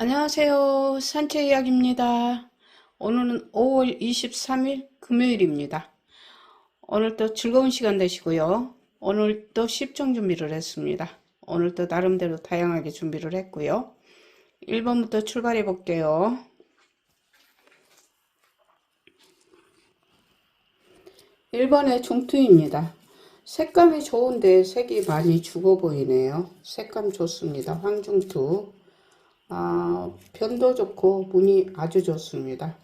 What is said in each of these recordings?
안녕하세요. 산책 이야기입니다. 오늘은 5월 23일 금요일입니다. 오늘도 즐거운 시간 되시고요. 오늘도 십종 준비를 했습니다. 오늘도 나름대로 다양하게 준비를 했고요. 1번부터 출발해 볼게요. 1번의 종투입니다. 색감이 좋은데 색이 많이 죽어 보이네요. 색감 좋습니다. 황중투. 아, 변도 좋고 무늬 아주 좋습니다.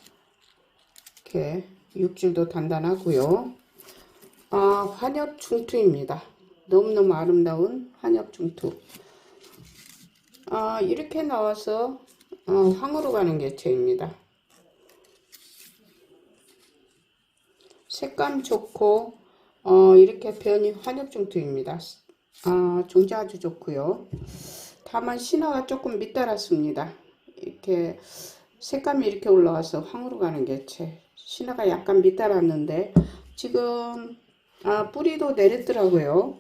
이렇게 육질도 단단하고요. 아, 환엽 중투입니다. 너무너무 아름다운 환엽 중투. 아, 이렇게 나와서 어, 황으로 가는 개체입니다. 색감 좋고 어, 이렇게 변이 환엽 중투입니다. 아, 종자 아주 좋고요. 다만 신화가 조금 밑달았습니다. 이렇게 색감이 이렇게 올라와서 황으로 가는 개체. 신화가 약간 밑달았는데 지금 아, 뿌리도 내렸더라고요.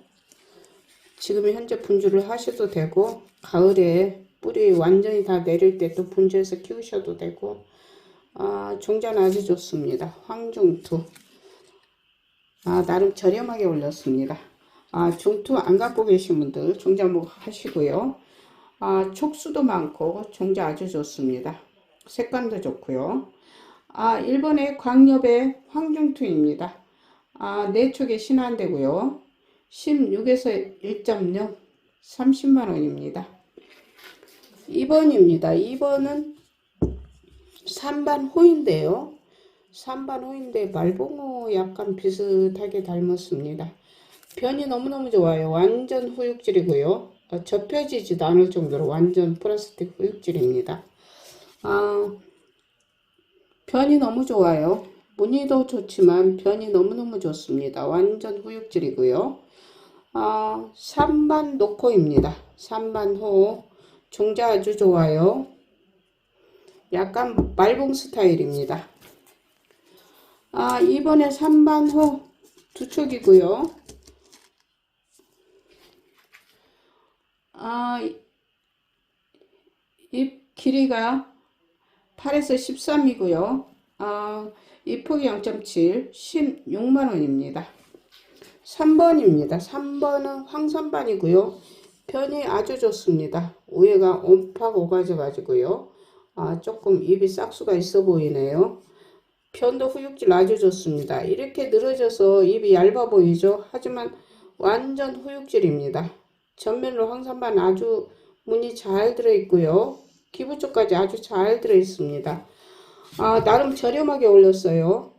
지금 현재 분주를 하셔도 되고 가을에 뿌리 완전히 다 내릴 때 또 분주해서 키우셔도 되고 아, 종자는 아주 좋습니다. 황중투. 아, 나름 저렴하게 올렸습니다. 아, 중투 안 갖고 계신 분들 종자 목 하시고요. 아, 촉수도 많고 종자 아주 좋습니다. 색감도 좋고요. 아, 1번의 광엽의 황중투입니다. 아, 4촉에 신한대고요. 16에서 1.0 30만원입니다. 2번입니다. 2번은 산반호인데요. 산반호인데 말봉호 약간 비슷하게 닮았습니다. 변이 너무너무 좋아요. 완전 후육질이고요. 어, 접혀지지도 않을 정도로 완전 플라스틱 후육질입니다. 아, 변이 너무 좋아요. 무늬도 좋지만 변이 너무너무 좋습니다. 완전 후육질이고요. 아, 3반 노코입니다. 3반호 종자 아주 좋아요. 약간 말봉 스타일입니다. 아, 이번에 3반호 두 촉이고요. 아, 잎 길이가 8에서 13이고요. 아, 잎폭이 0.7, 16만원입니다. 3번입니다. 3번은 황선반이고요. 편이 아주 좋습니다. 위에가 옴팍 오가져 가지고요. 아, 조금 잎이 싹수가 있어 보이네요. 편도 후육질 아주 좋습니다. 이렇게 늘어져서 잎이 얇아 보이죠? 하지만 완전 후육질입니다. 전면으로 황산반 아주 무늬 잘 들어있고요. 기부 쪽까지 아주 잘 들어있습니다. 아, 나름 저렴하게 올렸어요.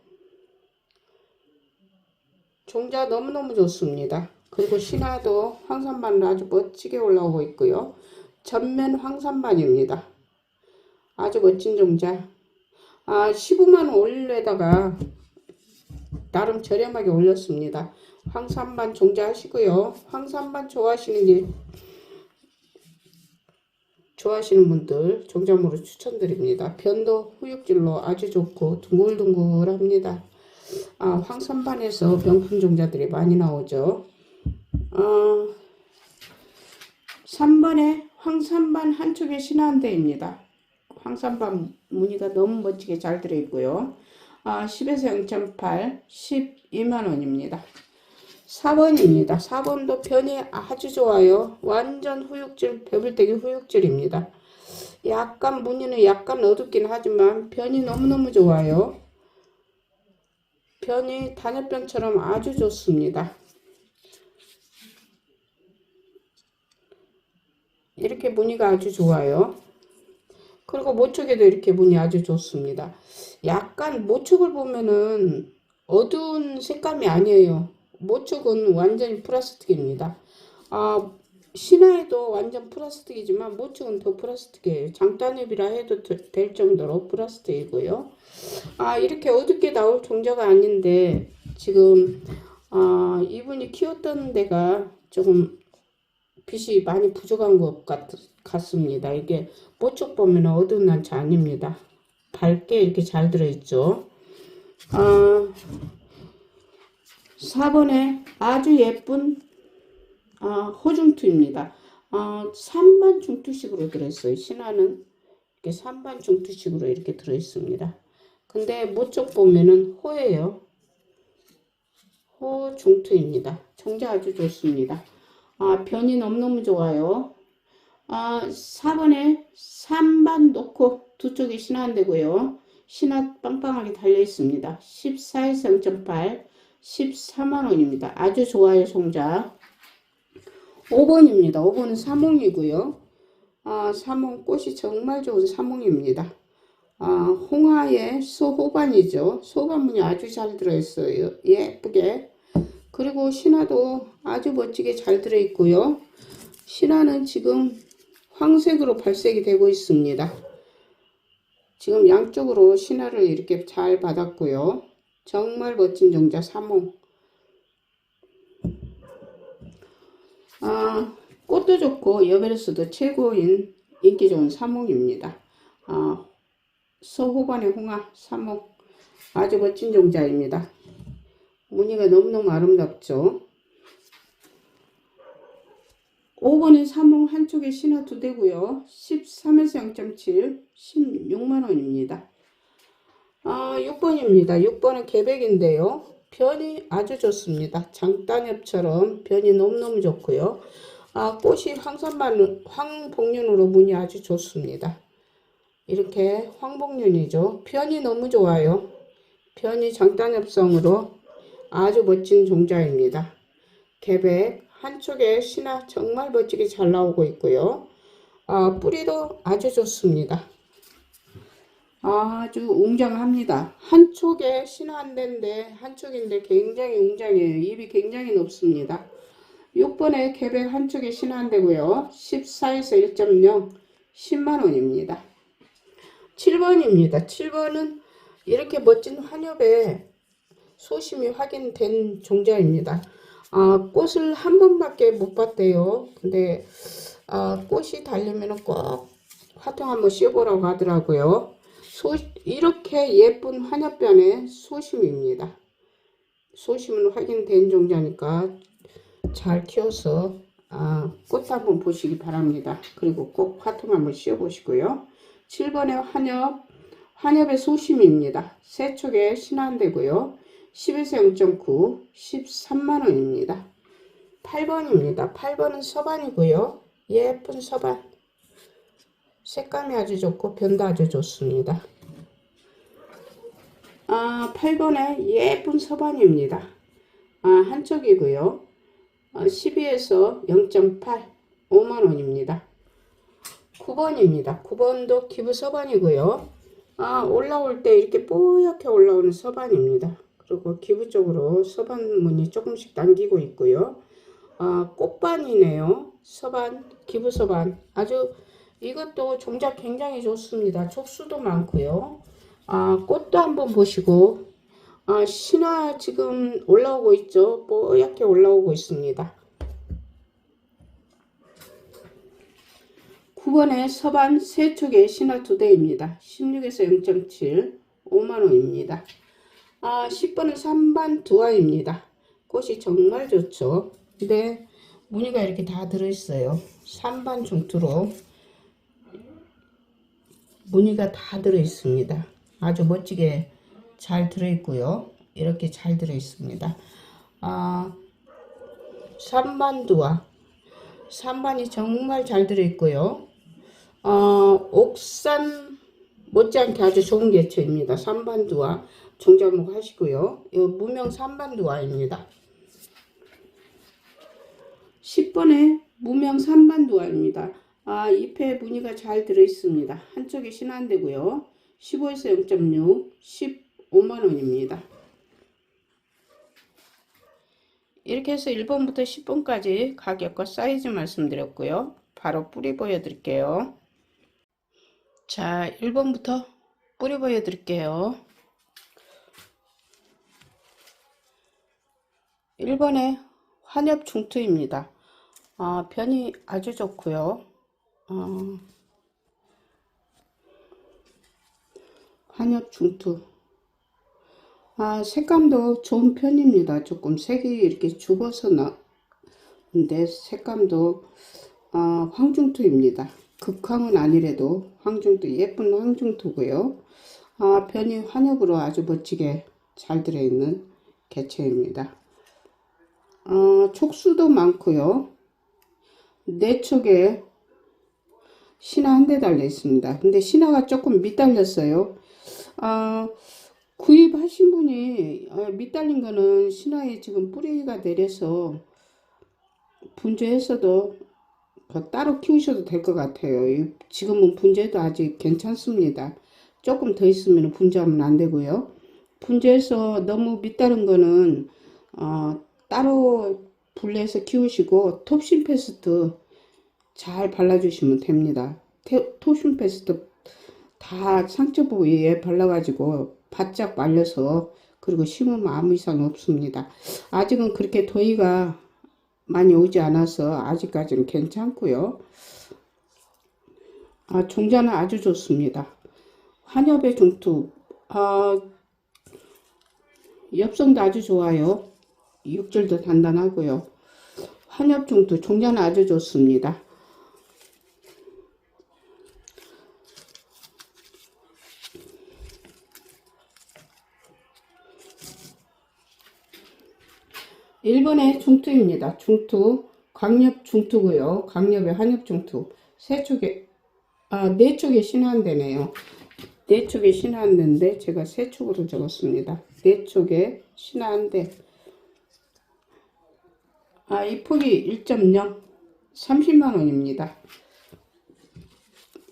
종자 너무너무 좋습니다. 그리고 신화도 황산반으로 아주 멋지게 올라오고 있고요. 전면 황산반입니다. 아주 멋진 종자. 아, 15만원 올리려다가 나름 저렴하게 올렸습니다. 황산반 종자 하시고요. 황산반 좋아하시는 게 좋아하시는 분들 종자물을 추천드립니다. 변도 후육질로 아주 좋고 둥글둥글합니다. 아, 황산반에서 명품 종자들이 많이 나오죠. 아, 3번에 황산반 한쪽에 신한대입니다. 황산반 무늬가 너무 멋지게 잘 들어있고요. 아, 10에서 0.8, 12만원입니다. 4번입니다. 4번도 편이 아주 좋아요. 완전 후육질, 배불대기 후육질입니다. 약간 무늬는 약간 어둡긴 하지만 변이 너무너무 좋아요. 변이 단열변처럼 아주 좋습니다. 이렇게 무늬가 아주 좋아요. 그리고 모촉에도 이렇게 무늬 아주 좋습니다. 약간 모촉을 보면은 어두운 색감이 아니에요. 모촉은 완전히 플라스틱입니다. 아, 신화에도 완전 플라스틱이지만 모촉은 더 플라스틱이에요. 장단엽이라 해도 될 정도로 플라스틱이고요. 아, 이렇게 어둡게 나올 종자가 아닌데 지금 아, 이분이 키웠던 데가 조금 빛이 많이 부족한 것 같, 같습니다. 이게 모촉 보면 어두운 난치 아닙니다. 밝게 이렇게 잘 들어있죠. 아, 4번에 아주 예쁜 어, 호중투입니다. 어, 3번 중투식으로 들었어요. 신화는 이렇게 산반 중투식으로 이렇게 들어 있습니다. 근데 모쪽 보면은 호예요. 호 중투입니다. 종자 아주 좋습니다. 아, 변이 너무너무 좋아요. 아, 4번에 3반 놓고 두 쪽이 신화되고요. 신화 빵빵하게 달려 있습니다. 14에서 0.8, 14만원입니다. 아주 좋아요, 종자. 5번입니다. 5번은 사몽이고요. 아, 사몽 꽃이 정말 좋은 사몽입니다. 아, 홍화의 소호반이죠. 소반문이 아주 잘 들어있어요. 예쁘게. 그리고 신화도 아주 멋지게 잘 들어있고요. 신화는 지금 황색으로 발색이 되고 있습니다. 지금 양쪽으로 신화를 이렇게 잘 받았고요. 정말 멋진 종자 사몽. 아, 꽃도 좋고 여배로서도 최고인 인기 좋은 사몽입니다. 아, 서호반의 홍화 사몽 아주 멋진 종자입니다. 무늬가 너무너무 아름답죠. 5번은 사몽 한쪽에 신화 두 대고요. 13에서 0.7, 16만원입니다. 아, 6번입니다. 6번은 개백인데요. 변이 아주 좋습니다. 장단엽처럼 변이 너무너무 좋고요. 아, 꽃이 황선반, 황복륜으로 무늬 아주 좋습니다. 이렇게 황복륜이죠. 변이 너무 좋아요. 변이 장단엽성으로 아주 멋진 종자입니다. 개백 한쪽에 신화 정말 멋지게 잘 나오고 있고요. 아, 뿌리도 아주 좋습니다. 아주 웅장합니다. 한쪽에 신화 한 대인데 한쪽인데 굉장히 웅장해요. 입이 굉장히 높습니다. 6번에 개백 한쪽에 신화 한 대고요. 14에서 1.0 10만원입니다. 7번입니다. 7번은 이렇게 멋진 환엽에 소심이 확인된 종자입니다. 아, 꽃을 한 번밖에 못 봤대요. 근데 아, 꽃이 달리면 꼭 화통 한번 씌워보라고 하더라고요. 소, 이렇게 예쁜 환엽변의 소심입니다. 소심은 확인된 종자니까 잘 키워서 아, 꽃 한번 보시기 바랍니다. 그리고 꼭 화통 한번 씌워보시고요. 7번의 환엽, 환엽의 소심입니다. 세 촉에 신한되고요. 10에서 0.9, 13만원입니다. 8번입니다. 8번은 서반이고요. 예쁜 서반. 색감이 아주 좋고 변도 아주 좋습니다. 아, 8번에 예쁜 서반입니다. 아, 한쪽이고요. 아, 12에서 0.8, 5만원입니다. 9번입니다. 9번도 기부 서반이고요. 아, 올라올 때 이렇게 뽀얗게 올라오는 서반입니다. 그리고 기부 쪽으로 서반 문이 조금씩 당기고 있고요. 아, 꽃반이네요. 서반, 기부 서반. 아주 이것도 종자 굉장히 좋습니다. 촉수도 많고요. 아, 꽃도 한번 보시고 아, 신화 지금 올라오고 있죠. 뽀얗게 올라오고 있습니다. 9번에 서반 세 촉에 신화 두 대입니다. 16에서 0.7, 5만원입니다. 아, 10번은 3반 두화입니다. 꽃이 정말 좋죠. 근데 무늬가 이렇게 다 들어있어요. 3반 중투로 무늬가 다 들어있습니다. 아주 멋지게 잘 들어있고요. 이렇게 잘 들어있습니다. 아, 3반 두화 3반이 정말 잘 들어있고요. 어, 옥산 못지않게 아주 좋은 개체입니다. 3반 두화 종자목 하시고요. 이 무명 3반 두화입니다. 10번에 무명 3반 두화입니다. 아, 잎에 무늬가 잘 들어있습니다. 한쪽에 신한되고요. 15에서 0.6, 15만원입니다. 이렇게 해서 1번부터 10번까지 가격과 사이즈 말씀드렸고요. 바로 뿌리 보여드릴게요. 자, 1번부터 뿌리 보여드릴게요. 1번에 환엽 중투입니다. 아, 변이 아주 좋고요. 어, 환엽 중투. 아, 색감도 좋은 편입니다. 조금 색이 이렇게 죽어서 나는데 색감도 아, 황중투입니다. 극황은 아니래도 황중투 예쁜 황중투고요. 아, 변이 환엽으로 아주 멋지게 잘 들어있는 개체입니다. 어, 촉수도 많고요. 네 촉에 신화 한 대 달려 있습니다. 근데 신화가 조금 밑달렸어요. 아, 구입하신 분이 아, 밑달린 거는 신화에 지금 뿌리가 내려서 분재했어도 그 따로 키우셔도 될 것 같아요. 이- 지금은 분재도 아직 괜찮습니다. 조금 더 있으면 분재하면 안 되고요. 분재해서 너무 밑다른 거는 어, 따로 분리해서 키우시고 톱신 페스트 잘 발라주시면 됩니다. 테- 톱신 페스트 다 상처 부위에 발라가지고 바짝 말려서 그리고 심으면 아무 이상 없습니다. 아직은 그렇게 더위가 많이 오지 않아서 아직까지는 괜찮고요. 아, 종자는 아주 좋습니다. 환엽의 중투, 아, 엽성도 아주 좋아요. 육질도 단단하고요. 환엽 중투, 종자는 아주 좋습니다. 일본의 중투입니다. 중투, 광엽 중투고요. 광엽의 환엽 중투. 세 쪽에, 아, 네 쪽에 신한대네요. 네 쪽에 신한대인데 제가 세 쪽으로 적었습니다. 네 쪽에 신한대. 아, 이 폭이 1.0, 30만 원입니다.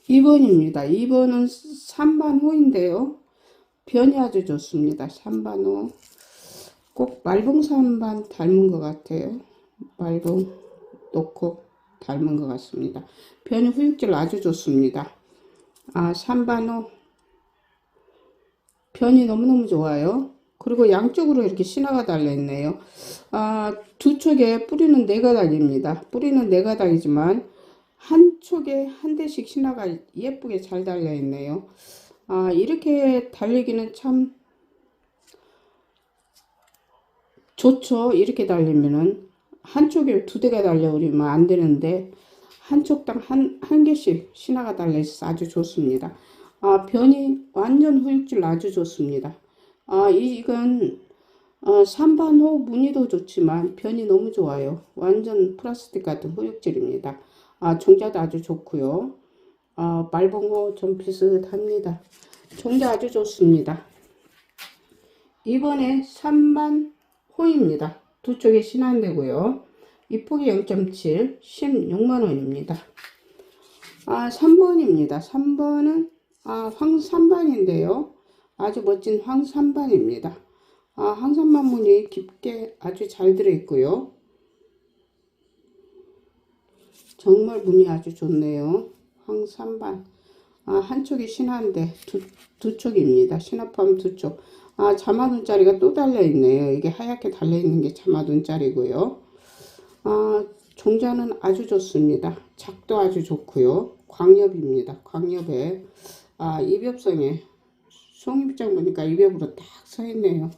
2번입니다. 2번은 3반 호인데요. 변이 아주 좋습니다. 3반 호. 꼭 말봉산반 닮은 것 같아요. 말봉 놓고 닮은 것 같습니다. 변이 후육질 아주 좋습니다. 아, 산반호 변이 너무너무 좋아요. 그리고 양쪽으로 이렇게 신화가 달려있네요. 아, 두 촉에 뿌리는 네 가닥입니다. 뿌리는 네 가닥이지만 한 촉에 한 대씩 신화가 예쁘게 잘 달려있네요. 아, 이렇게 달리기는 참 좋죠. 이렇게 달리면은 한쪽에 두 대가 달려오면 안 되는데 한쪽당 한, 한 개씩 신화가 달려있어서 아주 좋습니다. 아, 변이 완전 후육질 아주 좋습니다. 아, 이- 이건 어, 삼반호 무늬도 좋지만 변이 너무 좋아요. 완전 플라스틱 같은 후육질입니다. 아, 종자도 아주 좋고요. 아, 말봉호 좀 비슷합니다. 종자 아주 좋습니다. 이번에 3반 호입니다. 두 쪽에 신한되고요. 이 폭이 0.7, 16만원입니다. 아, 3번입니다. 3번은 아, 황산반인데요. 아주 멋진 황산반입니다. 아, 황산반 무늬 깊게 아주 잘 들어있고요. 정말 무늬 아주 좋네요. 황산반. 아, 한쪽이 신한데 두, 두 쪽입니다. 신합하면 두 쪽. 아, 자마눈짜리가 또 달려있네요. 이게 하얗게 달려있는 게 자마눈짜리고요. 아, 종자는 아주 좋습니다. 작도 아주 좋고요. 광엽입니다. 광엽에 아, 입엽성에 송입장 보니까 입엽으로 딱 서있네요.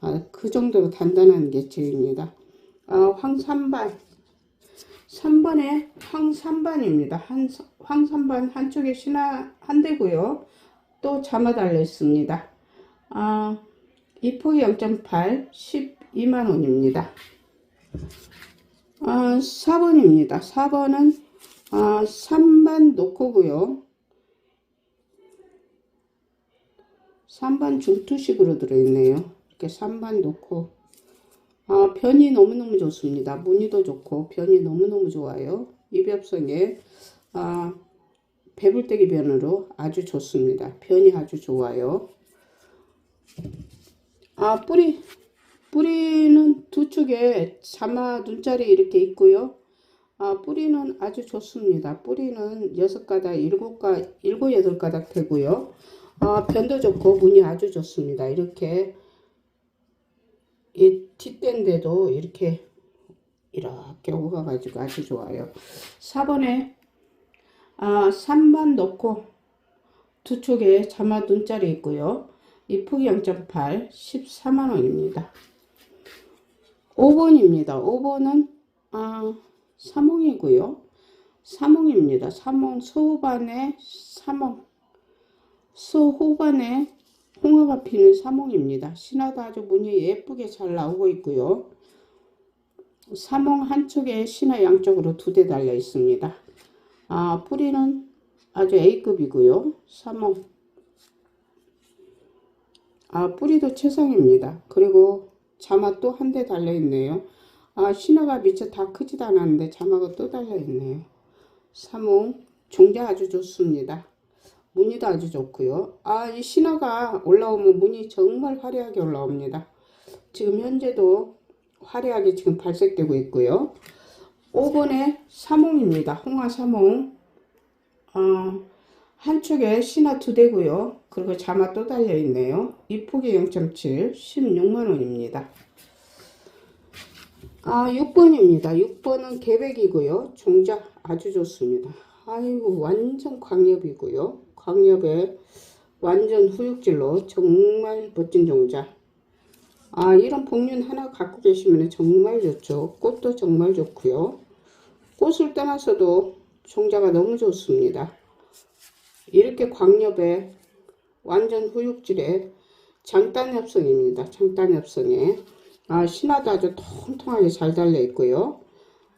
아, 그 정도로 단단한 개체입니다. 아, 황산반 3번에 황산반입니다. 한, 황산반 한쪽에 신화 한 대고요. 또 자마 달려 있습니다. 아, 이 폭이 0.8, 12만 원입니다. 아, 4번입니다. 4번은 아, 3반 노코고요. 3반 중투식으로 들어있네요. 이렇게 3반 노코. 아, 변이 너무너무 좋습니다. 무늬도 좋고 변이 너무너무 좋아요. 입엽성에 아, 배불떼기 변으로 아주 좋습니다. 변이 아주 좋아요. 아, 뿌리 뿌리는 두 축에 자마 눈자리 이렇게 있고요. 아, 뿌리는 아주 좋습니다. 뿌리는 여섯 가닥, 일곱 가, 일곱 여덟 가닥 되고요. 아, 변도 좋고 무늬 아주 좋습니다. 이렇게 이 뒷대인데도 이렇게 이렇게 오가가지고 아주 좋아요. 4번에 아, 3번 넣고 두 쪽에 자마 눈자리 있고요. 이 폭이 0.8, 14만 원입니다. 5번입니다. 5번은 아, 사몽이고요. 사몽입니다. 사몽 소후반에 사몽 소후반에 홍어가 피는 사몽입니다. 신화도 아주 무늬 예쁘게 잘 나오고 있고요. 사몽 한쪽에 신화 양쪽으로 두 대 달려 있습니다. 아, 뿌리는 아주 A급이고요. 사몽. 아, 뿌리도 최상입니다. 그리고 자막도 한대 달려 있네요. 아, 신화가 미처 다 크지도 않았는데 자막은 또 달려 있네요. 사몽. 종자 아주 좋습니다. 무늬도 아주 좋고요. 아, 이 신화가 올라오면 무늬 정말 화려하게 올라옵니다. 지금 현재도 화려하게 지금 발색되고 있고요. 5번에 사몽입니다. 홍화 사몽. 어, 한쪽에 신화 두 대고요. 그리고 자마 또 달려 있네요. 이 폭이 0.7, 16만 원입니다. 아, 6번입니다. 6번은 계백이고요. 종자 아주 좋습니다. 아이고, 완전 광엽이고요. 광엽에 완전 후육질로 정말 멋진 종자. 아, 이런 복륜 하나 갖고 계시면 정말 좋죠. 꽃도 정말 좋고요. 꽃을 떠나서도 종자가 너무 좋습니다. 이렇게 광엽에 완전 후육질에 장단엽성입니다. 장단엽성에 아, 신화도 아주 통통하게 잘 달려 있고요.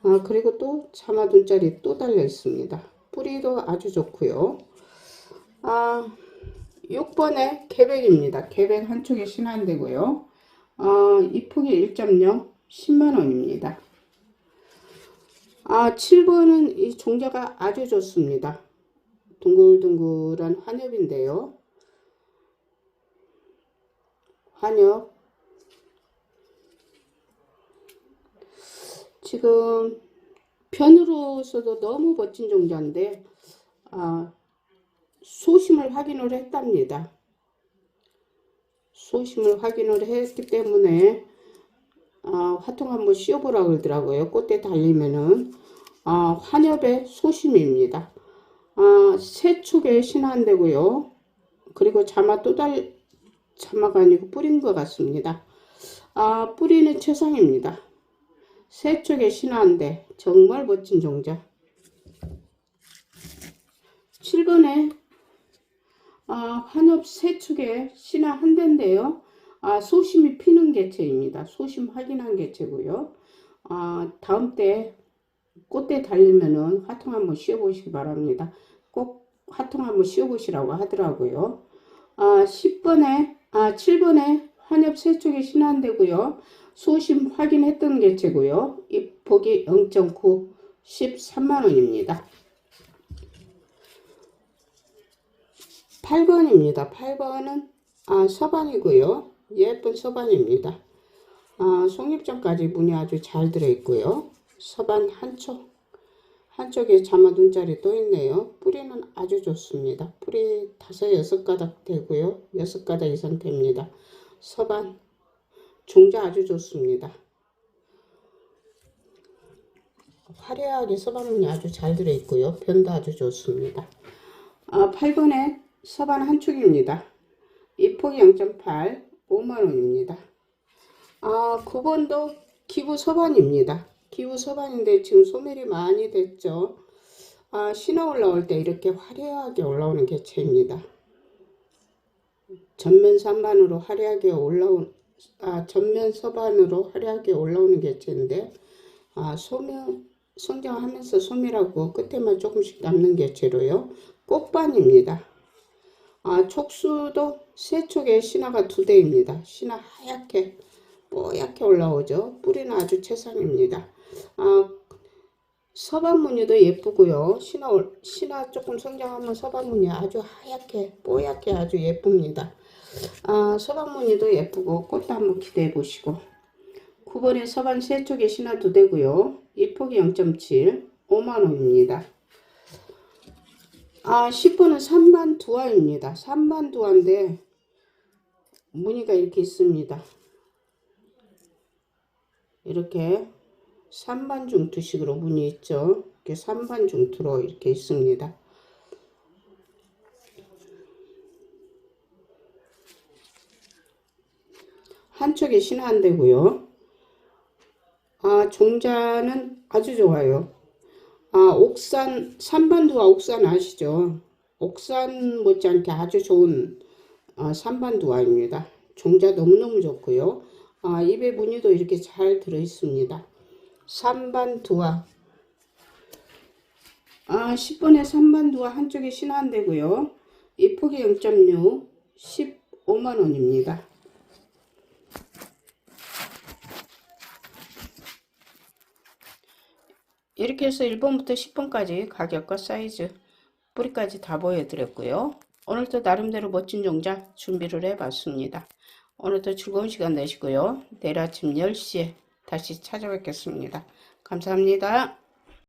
아, 그리고 또 자마둔짜리 또 달려 있습니다. 뿌리도 아주 좋고요. 아, 6번에 개백입니다. 개백 한쪽에 신한되고요. 아, 이 폭이 1.0 10만원입니다. 아, 7번은 이 종자가 아주 좋습니다. 둥글둥글한 환엽인데요. 환엽. 지금 편으로서도 너무 멋진 종자인데, 아, 소심을 확인을 했답니다. 소심을 확인을 했기 때문에 아, 화통 한번 씌워보라 그러더라고요. 꽃대 달리면은 아, 환엽의 소심입니다. 아, 세 축에 신한되고요. 그리고 자마 또 달, 자마가 아니고 뿌린 것 같습니다. 아, 뿌리는 최상입니다. 세 축에 신한데 정말 멋진 종자. 7번에 아, 환엽 세 축에 신화 한 대인데요. 아, 소심이 피는 개체입니다. 소심 확인한 개체고요. 아, 다음 때 꽃대 달리면은 화통 한번 씌워보시기 바랍니다. 꼭 화통 한번 씌워보시라고 하더라고요. 아, 10번에, 아, 7번에 환엽 세 축에 신한되고요. 소심 확인했던 개체고요. 이 폭이 0.9, 13만원입니다. 8번입니다. 8번은 아, 서반이고요. 예쁜 서반입니다. 아, 송잎장까지 문이 아주 잘 들어있고요. 서반 한쪽 한쪽에 자마 눈자리 또 있네요. 뿌리는 아주 좋습니다. 뿌리 다섯 여섯 가닥 되고요. 여섯 가닥 이상 됩니다. 서반 종자 아주 좋습니다. 화려하게 서반문이 아주 잘 들어있고요. 변도 아주 좋습니다. 아, 8번에 서반 한 축입니다. 이 폭이 0.8, 5만원입니다. 아, 9번도 기부 서반입니다. 기부 서반인데 지금 소멸이 많이 됐죠. 아, 신화 올라올 때 이렇게 화려하게 올라오는 개체입니다. 전면 산반으로 화려하게 올라온, 아, 전면 서반으로 화려하게 올라오는 개체인데, 아, 소멸, 성장하면서 소멸하고 끝에만 조금씩 남는 개체로요. 꽃반입니다. 아, 촉수도 세 촉에 신화가 두 대입니다. 신화 하얗게 뽀얗게 올라오죠. 뿌리는 아주 최상입니다. 아, 서반무늬도 예쁘고요. 신화, 신화 조금 성장하면 서반무늬 아주 하얗게 뽀얗게 아주 예쁩니다. 아, 서반무늬도 예쁘고 꽃도 한번 기대해 보시고 9번에 서반 세 쪽에 신화 두 대고요. 이 폭이 0.7 5만원입니다. 아, 10번은 3반 두화입니다. 3반 두화인데 무늬가 이렇게 있습니다. 이렇게 3반 중투식으로 무늬 있죠. 이렇게 3반 중투로 이렇게 있습니다. 한쪽에 되고요. 아, 종자는 아주 좋아요. 아, 옥산, 삼반두와 옥산 아시죠? 옥산 못지않게 아주 좋은 아, 삼반두화입니다. 종자 너무너무 좋고요. 아, 입에 무늬도 이렇게 잘 들어 있습니다. 삼반두화. 아, 10번에 3반두화 한쪽에 신한대고요. 이 폭이 0.6, 15만 원입니다. 이렇게 해서 1번부터 10번까지 가격과 사이즈, 뿌리까지 다 보여드렸고요. 오늘도 나름대로 멋진 종자 준비를 해봤습니다. 오늘도 즐거운 시간 되시고요. 내일 아침 10시에 다시 찾아뵙겠습니다. 감사합니다.